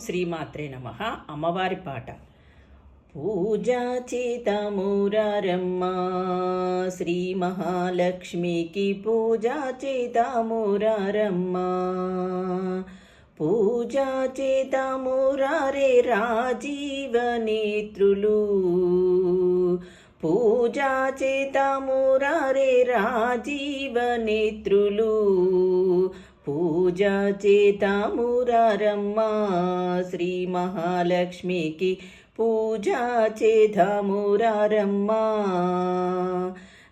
శ్రీమాత్రే నమ. అమ్మవారి పాట. పూజా చేతమురారమ్మ శ్రీ మహాలక్ష్మికి పూజా చేతమురారమ్మ. పూజా చేతమురారే రాజీవనేత్రులు. పూజా చేతమురారే రాజీవనేత్రులు. పూజ చేతామురారమ్మా శ్రీ మహాలక్ష్మికి పూజ చేతామురారమ్మా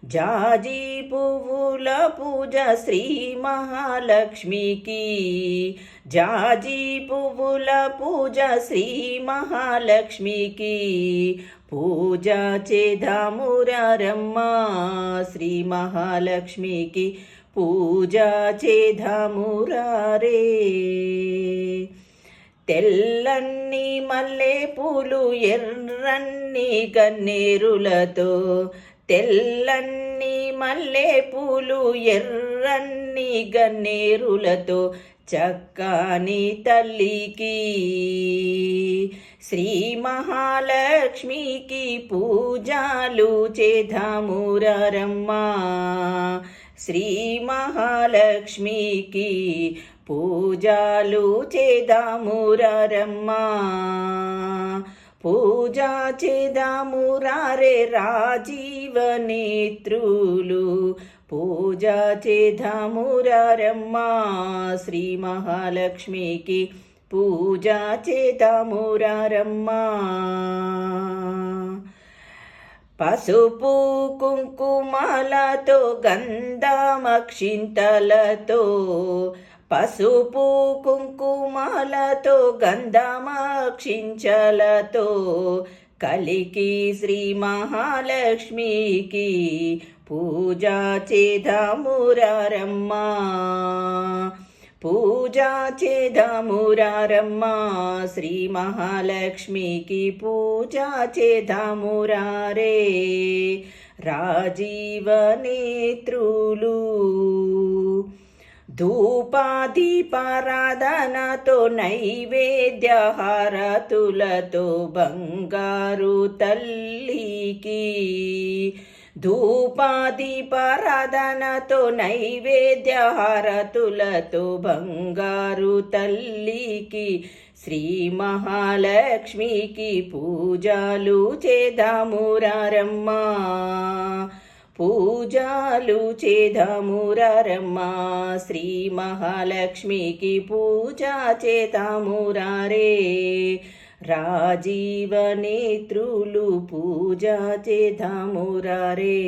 జాజి పువ్వుల పూజ శ్రీ మహాలక్ష్మికి జాజి పువ్వుల పూజ శ్రీ మహాలక్ష్మికి పూజ చేదామురారమ్మా శ్రీ మహాలక్ష్మికి పూజా చేధమురారే తెల్లన్ని మల్లె పూలు ఎర్రన్ని గన్నేరులతో తెల్లన్ని మల్లె పూలు ఎర్రన్ని గన్నేరులతో చక్కని తల్లికి శ్రీ మహాలక్ష్మికి పూజాలు చేధమురమ్మా శ్రీ మహాలక్ష్మికి పూజాలు చేదామురారమ్మా పూజా చేదామురారే రాజీవనేత్రులు పూజా చేదామురారమ్మా శ్రీ మహాలక్ష్మికి పూజా చేదామురమ్మా పసుపు కుంకుమలతో గంధమక్షింతలతో పసుపు కుంకుమలతో గంధమక్షించలతో కలికి శ్రీ మహాలక్ష్మికి పూజా చేదమురమ్మా పూజా చేదమురారమ్మా శ్రీ మహాలక్ష్మికి పూజా చేదమురారే రాజీవనేత్రులు ధూపాదీపారాధనతో నైవేద్యహారతులతో బంగారు తల్లికి ధూపాదీపారాధనతో నైవేద్యహారతులతో బంగారు తల్లికి శ్రీ మహాలక్ష్మికి పూజలు చేదామురారమ్మా పూజలు చేదామురారమ్మా శ్రీ మహాలక్ష్మికి పూజ చేతామురారే రాజీవనేత్రులు పూజ చేదామురారే